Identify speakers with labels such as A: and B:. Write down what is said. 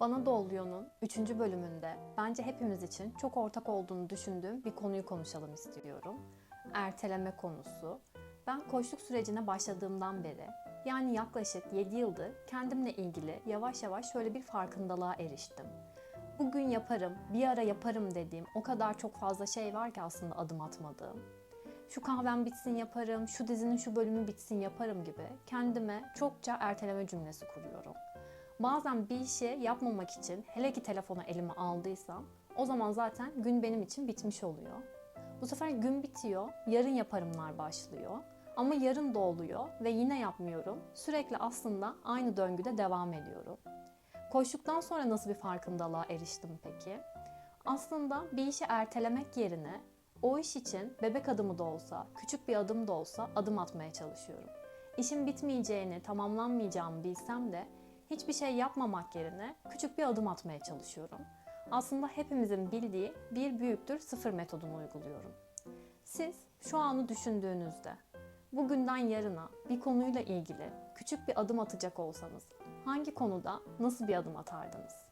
A: Bana da Oluyor'un 3. bölümünde bence hepimiz için çok ortak olduğunu düşündüğüm bir konuyu konuşalım istiyorum. Erteleme konusu. Ben koçluk sürecine başladığımdan beri yani yaklaşık 7 yıldır kendimle ilgili yavaş yavaş şöyle bir farkındalığa eriştim. Bugün yaparım, bir ara yaparım dediğim o kadar çok fazla şey var ki aslında adım atmadığım. Şu kahvem bitsin yaparım, şu dizinin şu bölümü bitsin yaparım gibi kendime çokça erteleme cümlesi kuruyorum. Bazen bir işi yapmamak için hele ki telefonu elime aldıysam o zaman zaten gün benim için bitmiş oluyor. Bu sefer gün bitiyor, yarın yaparımlar başlıyor. Ama yarın da oluyor ve yine yapmıyorum. Sürekli aslında aynı döngüde devam ediyorum. Koştuktan sonra nasıl bir farkındalığa eriştim peki? Aslında bir işi ertelemek yerine o iş için bebek adımı da olsa, küçük bir adım da olsa adım atmaya çalışıyorum. İşin bitmeyeceğini, tamamlanmayacağımı bilsem de hiçbir şey yapmamak yerine küçük bir adım atmaya çalışıyorum. Aslında hepimizin bildiği bir büyüktür sıfır metodunu uyguluyorum. Siz şu anı düşündüğünüzde bugünden yarına bir konuyla ilgili küçük bir adım atacak olsanız hangi konuda nasıl bir adım atardınız?